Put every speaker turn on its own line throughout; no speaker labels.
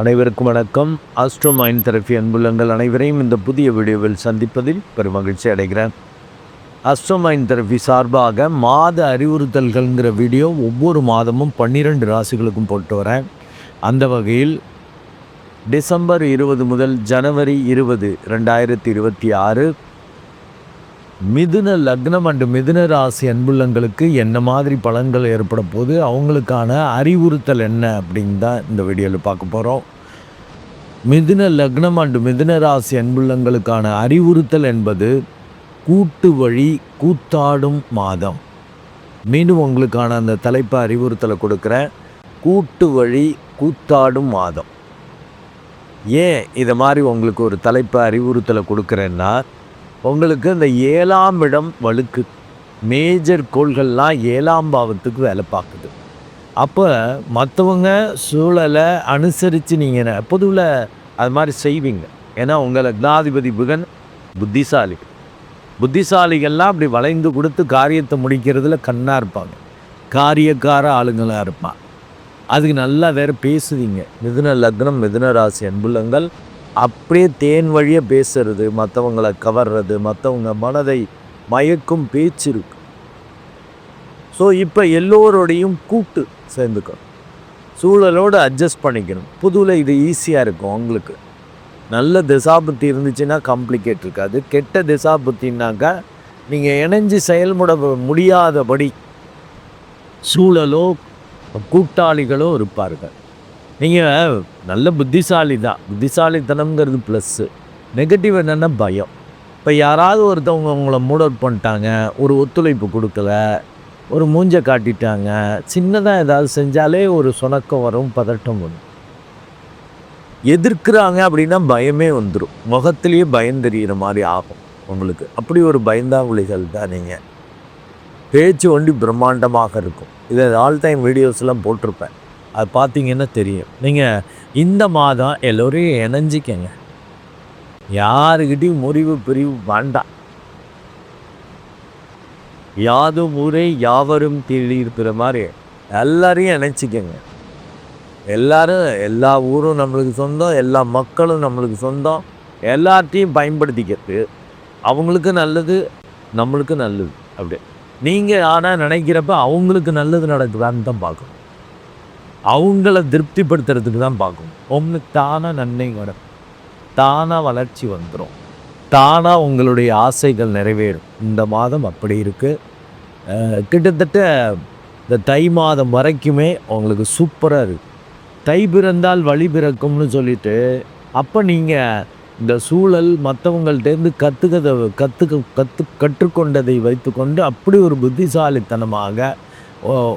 அனைவருக்கும் வணக்கம். Astro mind therapy அன்புள்ளங்கள் அனைவரையும் இந்த புதிய வீடியோவில் சந்திப்பதில் பெருமகிழ்ச்சி அடைகிறேன். ஆஸ்ட்ரோ மைண்ட் தெரப்பி சார்பாக மாத அறிவுறுத்தல்கள்ங்கிற வீடியோ ஒவ்வொரு மாதமும் பன்னிரெண்டு ராசிகளுக்கும் போட்டு வரேன். அந்த வகையில் டிசம்பர் இருபது முதல் ஜனவரி இருபது ரெண்டாயிரத்தி இருபத்தி ஆறு மிதுன லக்னம் அண்டு மிதுன ராசி அன்புள்ளங்களுக்கு என்ன மாதிரி பலன்கள் ஏற்பட போது அவங்களுக்கான அறிவுறுத்தல் என்ன அப்படின்னு தான் இந்த வீடியோவில் பார்க்க போகிறோம் மிதுன லக்னம் அண்டு மிதுன ராசி அன்புள்ளங்களுக்கான அறிவுறுத்தல் என்பது கூட்டு வழி கூத்தாடும் மாதம். மீண்டும் உங்களுக்கான அந்த தலைப்பு அறிவுறுத்தலை கொடுக்குறேன். கூட்டு வழி கூத்தாடும் மாதம். ஏன் இதை மாதிரி உங்களுக்கு ஒரு தலைப்பு அறிவுறுத்தலை கொடுக்குறேன்னா உங்களுக்கு இந்த ஏழாம் இடம் வழுக்கு மேஜர் கோள்கள்லாம் ஏழாம் பாவத்துக்கு வேலை பார்க்குது. அப்போ மற்றவங்க சூழலை அனுசரித்து நீங்கள் பொதுவில் அது மாதிரி செய்வீங்க. ஏன்னா உங்களை லக்னாதிபதி புகன் புத்திசாலி. புத்திசாலிகள்லாம் அப்படி வளைந்து கொடுத்து காரியத்தை முடிக்கிறதுல கண்ணாக இருப்பாங்க. காரியக்கார ஆளுங்களாக இருப்பான். அதுக்கு நல்லா வேறு பேசுவீங்க. மிதுன லக்னம் மிதுன ராசி அன்புள்ளங்கள் அப்படியே தேன் வழியாக பேசுறது மற்றவங்களை கவர்றது மற்றவங்க மனதை மயக்கும் பேச்சு இருக்கு. ஸோ இப்போ எல்லோரோடையும் கூப்பிட்டு சேர்ந்துக்கணும். சூழலோடு அட்ஜஸ்ட் பண்ணிக்கணும். புதுவில் இது ஈஸியாக இருக்கும் உங்களுக்கு நல்ல திசாபுத்தி இருந்துச்சுன்னா காம்ப்ளிகேட் இருக்காது. கெட்ட திசாபுத்தின்னாக்கா நீங்கள் இணைஞ்சு செயல்பட முடியாதபடி சூழலோ கூட்டாளிகளோ இருப்பார்கள். நீங்கள் நல்ல புத்திசாலி தான் புத்திசாலித்தனம்ங்கிறது ப்ளஸ்ஸு நெகட்டிவ் என்னென்னா பயம். இப்போ யாராவது ஒருத்தவங்க உங்களை மூட் அவுட் பண்ணிட்டாங்க ஒரு ஒத்துழைப்பு கொடுக்கல ஒரு மூஞ்சை காட்டிட்டாங்க சின்னதாக ஏதாவது செஞ்சாலே ஒரு சுணக்கம் வரும் பதட்டம் வரும். எதிர்க்கிறாங்க அப்படின்னா பயமே வந்துடும் முகத்திலேயே பயம் தெரிகிற மாதிரி ஆகும் உங்களுக்கு. அப்படி ஒரு பயந்தாங்குழிகள் தான் நீங்கள் பேச்சு ஒண்டி பிரம்மாண்டமாக இருக்கும். இதை ஆல் டைம் வீடியோஸ்லாம் போட்டிருப்பேன். அது பார்த்தீங்கன்னா தெரியும். நீங்கள் இந்த மாதம் எல்லோரையும் இணைஞ்சிக்கங்க. யாருக்கிட்டையும் முறிவு பிரிவு வேண்டாம். யாதும் ஊரே யாவரும் தேடி இருக்கிற மாதிரி எல்லாரையும் இணைச்சிக்கங்க எல்லாரும் எல்லா ஊரும் நம்மளுக்கு சொந்தம் எல்லா மக்களும் நம்மளுக்கு சொந்தம். எல்லாத்தையும் பயன்படுத்திக்கிறது. அவங்களுக்கு நல்லது நம்மளுக்கு நல்லது. அப்படி நீங்கள் ஆனால் நினைக்கிறப்ப அவங்களுக்கு நல்லது நடக்குதான்னு தான் பார்க்கணும். அவங்கள திருப்திப்படுத்துறதுக்கு தான் பார்க்கும். உங்களுக்கு தானாக நன்மை வரும் தானாக வளர்ச்சி வந்துடும் தானாக உங்களுடைய ஆசைகள் நிறைவேறும். இந்த மாதம் அப்படி இருக்குது கிட்டத்தட்ட இந்த தை மாதம் வரைக்குமே உங்களுக்கு சூப்பராக இருக்குது தை பிறந்தால் வழி பிறக்கும்னு சொல்லிட்டு அப்போ நீங்கள் இந்த சூழல் மற்றவங்கள்டேருந்து கற்றுக்கதை கற்றுக்க கற்று கற்றுக்கொண்டதை வைத்துக்கொண்டு அப்படி ஒரு புத்திசாலித்தனமாக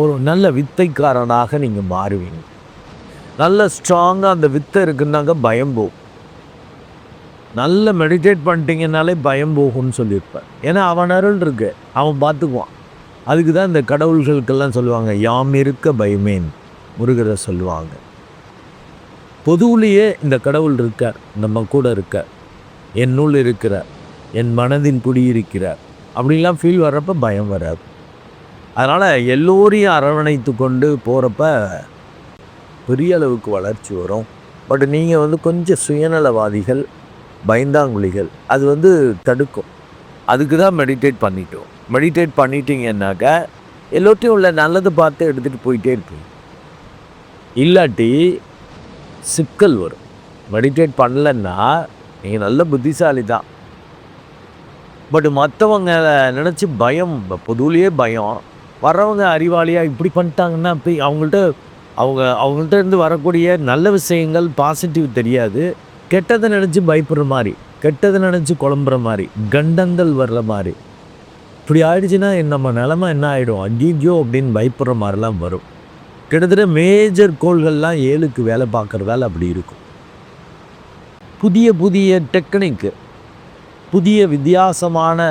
ஒரு நல்ல வித்தைக்காரனாக நீங்கள் மாறுவீங்க. நல்ல ஸ்ட்ராங்காக அந்த வித்தை இருக்குன்னாங்க பயம் போகும் நல்ல மெடிடேட் பண்ணிட்டீங்கனாலே பயம் போகும்னு சொல்லியிருப்பேன் ஏன்னா அவன் அருள் இருக்கு. அவன் பார்த்துக்குவான். அதுக்கு தான் இந்த கடவுள்களுக்கெல்லாம் சொல்லுவாங்க யாம் இருக்க பயமேன் முருகரை சொல்லுவாங்க. பொதுவுலேயே இந்த கடவுள் இருக்கார் நம்ம கூட இருக்கார். என்னுள் இருக்கிறார் என் மனதின் குடியிருக்கிறார் அப்படிலாம் ஃபீல் வர்றப்ப பயம் வராது. அதனால் எல்லோரையும் அரவணைத்து கொண்டு போகிறப்ப பெரிய அளவுக்கு வளர்ச்சி வரும். பட் நீங்கள் வந்து கொஞ்சம் சுயநலவாதிகள் பயந்தாங்குழிகள் அது வந்து தடுக்கும். அதுக்கு தான் மெடிடேட் பண்ணிட்டோம். மெடிடேட் பண்ணிட்டீங்கன்னாக்கா எல்லோத்தையும் உள்ள நல்லதை பார்த்து எடுத்துகிட்டு போயிட்டே இருப்பீங்க. இல்லாட்டி சிக்கல் வரும். மெடிடேட் பண்ணலன்னா நீங்கள் நல்ல புத்திசாலி தான் பட் மற்றவங்க நினச்சி பயம் பொதுவிலேயே பயம். வர்றவங்க அறிவாளியாக இப்படி பண்ணிட்டாங்கன்னா போய் அவங்கள்ட்ட அவங்க அவங்கள்ட்ட இருந்து வரக்கூடிய நல்ல விஷயங்கள் பாசிட்டிவ் தெரியாது. கெட்டதை நினச்சி பயப்படுற மாதிரி கெட்டதை நினச்சி குழம்புற மாதிரி கண்டங்கள் வர்ற மாதிரி. இப்படி ஆயிடுச்சுன்னா நம்ம நிலமை என்ன ஆகிடும் அஜீஜோ அப்படின்னு பயப்படுற மாதிரிலாம் வரும். கிட்டத்தட்ட மேஜர் கோள்கள்லாம் ஏழுக்கு வேலை பார்க்குறதால அப்படி இருக்கும். புதிய புதிய டெக்னிக்கு புதிய வித்தியாசமான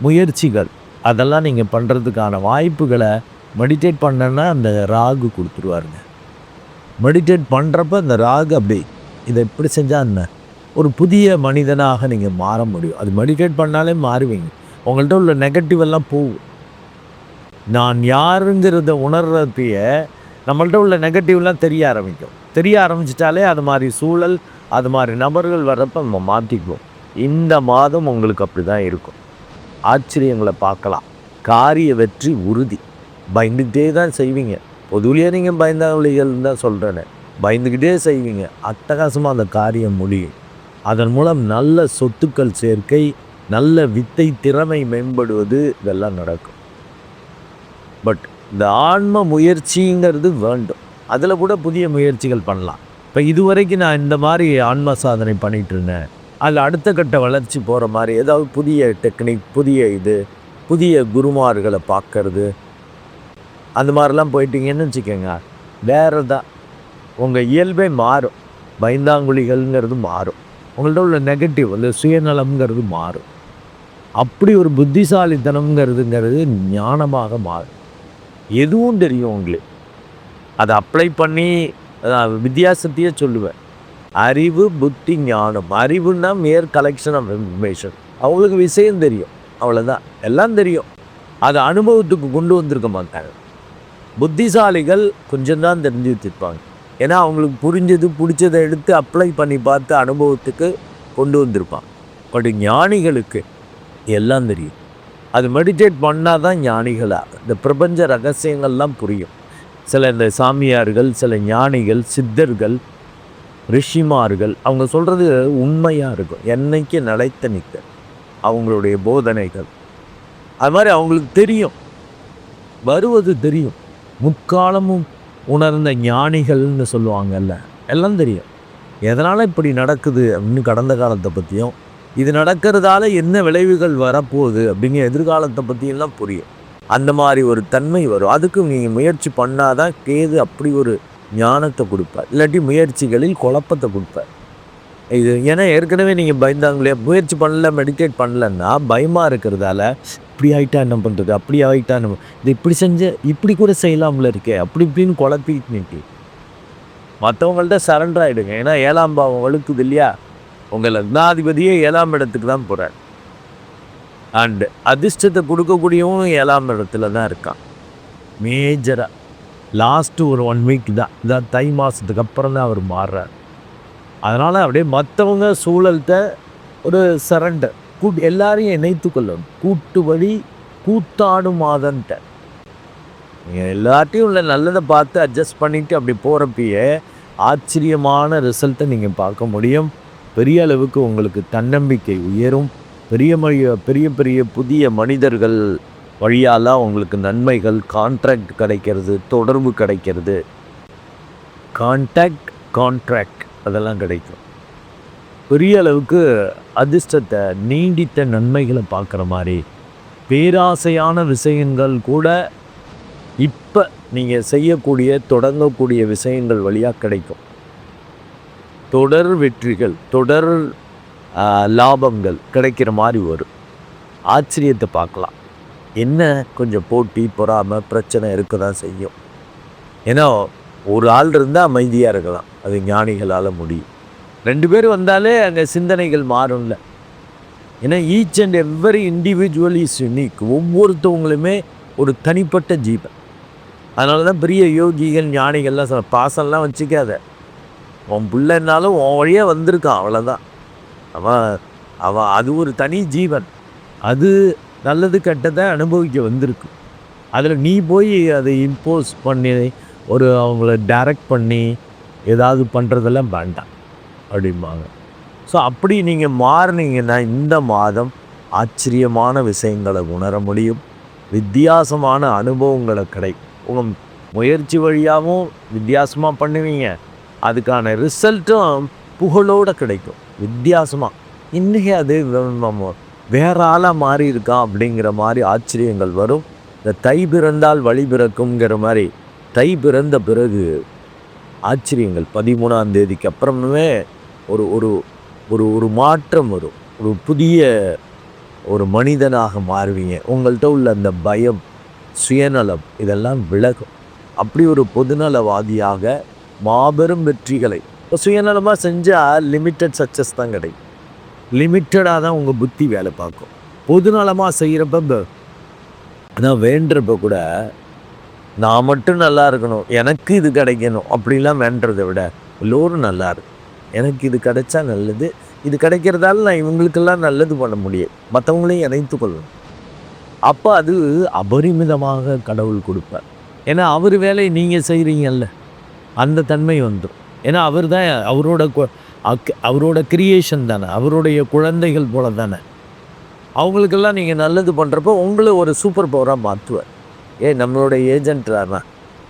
முயற்சிகள். அதெல்லாம் நீங்கள் பண்ணுறதுக்கான வாய்ப்புகளை மெடிடேட் பண்ணனா அந்த ராகு கொடுத்துருவாருங்க. மெடிடேட் பண்ணுறப்ப அந்த ராகு அப்படி இதை இப்படி செஞ்சால் என்ன? ஒரு புதிய மனிதனாக நீங்கள் மாற முடியும். அது மெடிடேட் பண்ணாலே மாறுவீங்க. உங்கள்கிட்ட உள்ள நெகட்டிவ் எல்லாம் போகும். நான் யாருங்கிறத உணர்றதைய நம்மள்கிட்ட உள்ள நெகட்டிவ்லாம் தெரிய ஆரம்பிக்கும். தெரிய ஆரம்பிச்சிட்டாலே அது மாதிரி சூழல் அது மாதிரி நபர்கள் வர்றப்ப நம்ம மாற்றிக்குவோம் இந்த மாதம் உங்களுக்கு அப்படி தான் இருக்கும். ஆச்சரியங்களை பார்க்கலாம். காரிய வெற்றி உறுதி. பயந்துக்கிட்டே தான் செய்வீங்க. பொதுவிலேயே நீங்கள் பயந்தாவளிகள் தான் சொல்கிறேன்னு பயந்துக்கிட்டே செய்வீங்க. அட்டகாசமாக அந்த காரியம் முடியும். அதன் மூலம் நல்ல சொத்துக்கள் சேர்க்கை நல்ல வித்தை திறமை மேம்படுவது இதெல்லாம் நடக்கும். பட் இந்த ஆன்ம முயற்சிங்கிறது வேண்டும். அதில் கூட புதிய முயற்சிகள் பண்ணலாம். இப்போ இதுவரைக்கும் நான் இந்த மாதிரி ஆன்ம சாதனை பண்ணிகிட்டு இருந்தேன். அதில் அடுத்த கட்ட வளர்ச்சி போகிற மாதிரி ஏதாவது புதிய டெக்னிக் புதிய இது புதிய குருமார்களை பார்க்கறது. அந்த மாதிரிலாம் போயிட்டீங்கன்னு வச்சுக்கோங்க. வேறு தான் உங்கள் இயல்பே மாறும். பயந்தாங்குழிகள்ங்கிறது மாறும். உங்கள்ட்ட உள்ள நெகட்டிவ் அந்த சுயநலம்ங்கிறது மாறும். அப்படி ஒரு புத்திசாலித்தனம்ங்கிறதுங்கிறது ஞானமாக மாறும். எதுவும் தெரியும் உங்களுக்கு. அதை அப்ளை பண்ணி அதான் வித்தியாசத்தையே சொல்லுவேன். அறிவு புத்தி ஞானம். அறிவுன்னா மேர் கலெக்ஷன் ஆஃப் இன்ஃபர்மேஷன் அவங்களுக்கு விஷயம் தெரியும். அவ்வளோதான் எல்லாம் தெரியும். அதை அனுபவத்துக்கு கொண்டு வந்திருக்க மாட்டாங்க. புத்திசாலிகள் கொஞ்சம் தான் தெரிஞ்சு வச்சுருப்பாங்க. ஏன்னா அவங்களுக்கு புரிஞ்சது பிடிச்சதை எடுத்து அப்ளை பண்ணி பார்த்து அனுபவத்துக்கு கொண்டு வந்திருப்பான் பட் ஞானிகளுக்கு எல்லாம் தெரியும். அது மெடிடேட் பண்ணால் தான் ஞானிகளாக. இந்த பிரபஞ்ச ரகசியங்கள்லாம் புரியும். சில இந்த சாமியார்கள் சில ஞானிகள் சித்தர்கள் ரிஷிமார்கள் அவங்க சொல்கிறது உண்மையாக இருக்கும். என்னைக்கு நிலைத்த நிற்க அவங்களுடைய போதனைகள். அது மாதிரி அவங்களுக்கு தெரியும். வருவது தெரியும். முக்காலமும் உணர்ந்த ஞானிகள்னு சொல்லுவாங்கல்ல எல்லாம் தெரியும். எதனால் இப்படி நடக்குது அப்படின்னு கடந்த காலத்தை பற்றியும் இது நடக்கிறதால என்ன விளைவுகள் வரப்போகுது அப்படிங்கிற எதிர்காலத்தை பற்றியெல்லாம் புரியும். அந்த மாதிரி ஒரு தன்மை வரும். அதுக்கு நீங்கள் முயற்சி பண்ணாதான் கேது அப்படி ஒரு ஞானத்தை கொடுப்பார். இல்லாட்டி முயற்சிகளில் குழப்பத்தை கொடுப்பார். இது ஏன்னா ஏற்கனவே நீங்கள் பயந்தாங்களே முயற்சி பண்ணல மெடிடேட் பண்ணலன்னா பயமாக இருக்கிறதால இப்படி ஆகிட்டா என்ன பண்ணுறது அப்படி ஆகிட்டா என்ன இது இப்படி செஞ்ச இப்படி கூட செய்யலாம்ல இருக்கே அப்படி இப்படின்னு குழப்பிட்டு நிற்கி மற்றவங்கள்ட்ட சரண்டர் ஆகிடுங்க ஏன்னா ஏழாம் பாவம் வழுக்குது இல்லையா? உங்கள் லக்னாதிபதியே ஏழாம் இடத்துக்கு தான் போகிறார் அண்டு அதிர்ஷ்டத்தை கொடுக்கக்கூடியவனும் ஏழாம் இடத்துல தான் இருக்கான். மேஜராக லாஸ்ட்டு ஒரு ஒன் வீக் தான் இதான் தை மாதத்துக்கு அப்புறம் தான் அவர் மாறுறார். அதனால் அப்படியே மற்றவங்க சூழல்கிட்ட ஒரு சரண்டர் கூட் எல்லாரையும் இணைத்து கொள்ளணும். கூட்டு வழி கூத்தாடும் மாதன்ட்ட. நீங்கள் எல்லாத்தையும் உள்ள நல்லதை பார்த்து அட்ஜஸ்ட் பண்ணிவிட்டு அப்படி போகிறப்பயே ஆச்சரியமான ரிசல்ட்டை நீங்கள் பார்க்க முடியும். பெரிய அளவுக்கு உங்களுக்கு தன்னம்பிக்கை உயரும். பெரிய மொழிய பெரிய பெரிய புதிய மனிதர்கள் வழியால் உங்களுக்கு நன்மைகள் கான்ட்ராக்ட் கிடைக்கிறது தொடர்பு கிடைக்கிறது. கான்டாக்ட் கான்ட்ராக்ட் அதெல்லாம் கிடைக்கும். பெரிய அளவுக்கு அதிர்ஷ்டத்தை நீடித்த நன்மைகளை பார்க்குற மாதிரி பேராசையான விஷயங்கள் கூட இப்போ நீங்கள் செய்யக்கூடிய தொடங்கக்கூடிய விஷயங்கள் வழியாக கிடைக்கும். தொடர் வெற்றிகள் தொடர் லாபங்கள் கிடைக்கிற மாதிரி வரும். ஆச்சரியத்தை பார்க்கலாம். என்ன கொஞ்சம் போட்டி பொறாமை பிரச்சனை இருக்க தான் செய்யும். ஏன்னா ஒரு ஆள் இருந்தால் அமைதியாக இருக்கலாம். அது ஞானிகளால் முடியும். ரெண்டு பேர் வந்தாலே அங்கே சிந்தனைகள் மாறும்ல. ஏன்னா each and every individual is unique ஒவ்வொருத்தவங்களுமே ஒரு தனிப்பட்ட ஜீவன். அதனால தான் பெரிய யோகிகள் ஞானிகள்லாம் சொல்ல பாசம்லாம் வச்சுக்காத. உன் பிள்ளைன்னாலும் உன் வழியாக வந்திருக்கான் அவ்வளோதான் அவன் அவன் அது ஒரு தனி ஜீவன். அது நல்லது கெட்டதை அனுபவிக்க வந்திருக்கு. அதில் நீ போய் அதை இம்போஸ் பண்ணி ஒரு அவங்கள டைரக்ட் பண்ணி ஏதாவது பண்ணுறதெல்லாம் வேண்டாம் அப்படிம்பாங்க. ஸோ அப்படி நீங்கள் மாறினீங்கன்னா இந்த மாதம் ஆச்சரியமான விஷயங்களை உணர முடியும். வித்தியாசமான அனுபவங்களை கிடைக்கும். உங்கள் முயற்சி வழியாகவும் வித்தியாசமாக பண்ணுவீங்க. அதுக்கான ரிசல்ட்டும் புகழோடு கிடைக்கும். வித்தியாசமாக இன்றைக்கி அது நம்ம வேற ஆளாக மாறி இருக்கான் அப்படிங்கிற மாதிரி ஆச்சரியங்கள் வரும். இந்த தை பிறந்தால் வழி பிறக்குங்கிற மாதிரி தை பிறந்த பிறகு ஆச்சரியங்கள். பதிமூணாம் தேதிக்கு அப்புறமே ஒரு ஒரு ஒரு ஒரு மாற்றம் வரும். ஒரு புதிய ஒரு மனிதனாக மாறுவீங்க. உங்கள்கிட்ட உள்ள அந்த பயம் சுயநலம் இதெல்லாம் விலகும். அப்படி ஒரு பொதுநலவாதியாக மாபெரும் வெற்றிகளை இப்போ சுயநலமாக செஞ்சால் லிமிட்டட் சக்ஸஸ் தான் கிடைக்கும். லிமிட்டடாக தான் உங்கள் புத்தி வேலை பார்க்கும். பொதுநலமாக செய்கிறப்ப அதான் வேண்டுறப்ப கூட நான் மட்டும் நல்லா இருக்கணும் எனக்கு இது கிடைக்கணும் அப்படிலாம் வேண்டுறதை விட எல்லோரும் நல்லா இருக்கு எனக்கு இது கிடைச்சா நல்லது இது கிடைக்கிறதால நான் இவங்களுக்கெல்லாம் நல்லது பண்ண முடியும். மற்றவங்களையும் இணைத்து கொள்ளணும். அப்போ அது அபரிமிதமாக கடவுள் கொடுப்பார். ஏன்னா அவர் வேலையை நீங்கள் செய்கிறீங்கல்ல அந்த தன்மை வந்துடும் ஏன்னா அவர் தான் அவரோட அக்- அவரோட கிரியேஷன் தானே அவருடைய குழந்தைகள் போல தானே. அவங்களுக்கெல்லாம் நீங்கள் நல்லது பண்ணுறப்போ உங்களை ஒரு சூப்பர் பவராக மாற்றுவார் ஏ நம்மளோட ஏஜென்ட்ரானா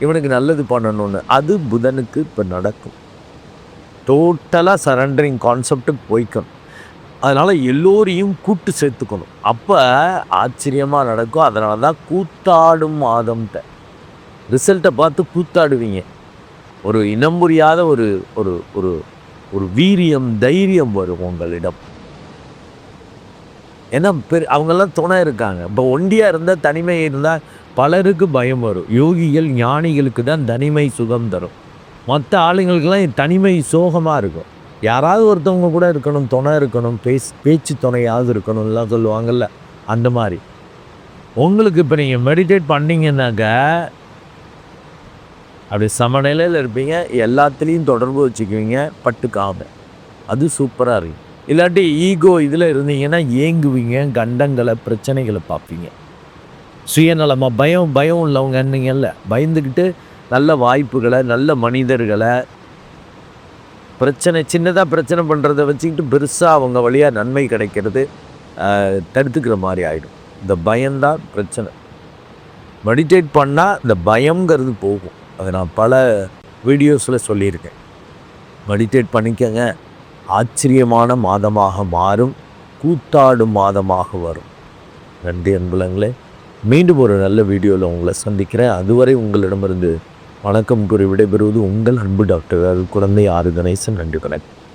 இவனுக்கு நல்லது பண்ணணும்னு. அது புதனுக்கு இப்போ நடக்கும். டோட்டலாக சரண்டரிங் கான்செப்டுக்கு போய்க்கணும். அதனால் எல்லோரையும் கூட்டு சேர்த்துக்கணும். அப்போ ஆச்சரியமாக நடக்கும். அதனால தான் கூத்தாடும் மாதம்ட்ட. ரிசல்ட்டை பார்த்து கூத்தாடுவீங்க. ஒரு இனம் புரியாத ஒரு ஒரு ஒரு ஒரு வீரியம் தைரியம் வரும் உங்களிடம். ஏன்னா பெரு அவங்கெல்லாம் துணை இருக்காங்க. இப்போ ஒண்டியாக இருந்தால் தனிமை இருந்தால் பலருக்கு பயம் வரும். யோகிகள் ஞானிகளுக்கு தான் தனிமை சுகம் தரும். மற்ற ஆளுங்களுக்கெல்லாம் தனிமை சோகமாக இருக்கும். யாராவது ஒருத்தவங்க கூட இருக்கணும் துணை இருக்கணும் பேஸ் பேச்சு துணையாவது இருக்கணும்லாம் சொல்லுவாங்கல்ல அந்த மாதிரி. உங்களுக்கு இப்போ நீங்கள் மெடிடேட் பண்ணிங்கன்னாக்க அப்படி சமநிலையில் இருப்பீங்க எல்லாத்துலேயும் தொடர்பு வச்சுக்குவீங்க பட்டுக்காம. அது சூப்பராக இருக்கும் இல்லாட்டி ஈகோ இதில் இருந்தீங்கன்னா ஏங்குவீங்க கண்டங்களை பிரச்சனைகளை பார்ப்பீங்க. சுயநலமாக பயம் பயம் உள்ளவங்கன்னீங்கல்ல பயந்துக்கிட்டு நல்ல வாய்ப்புகளை நல்ல மனிதர்களை பிரச்சனை சின்னதாக பிரச்சனை பண்ணுறத வச்சுக்கிட்டு பெருசாக அவங்க வழியாக நன்மை கிடைக்கிறது தடுத்துக்கிற மாதிரி ஆகிடும் இந்த பயம்தான் பிரச்சனை. மெடிடேட் பண்ணால் இந்த பயங்கிறது போகும். அதை நான் பல வீடியோஸில் சொல்லியிருக்கேன். மெடிடேட் பண்ணிக்கங்க. ஆச்சரியமான மாதமாக மாறும். கூத்தாடும் மாதமாக வரும். நன்றி அன்புலங்களே. மீண்டும் ஒரு நல்ல வீடியோவில் உங்களை சந்திக்கிறேன். அதுவரை உங்களிடமிருந்து வணக்கம் கூறி விடைபெறுவது உங்கள் அன்பு டாக்டர் குழந்தை ஆறு கணேசன் நன்றி வணக்கம்.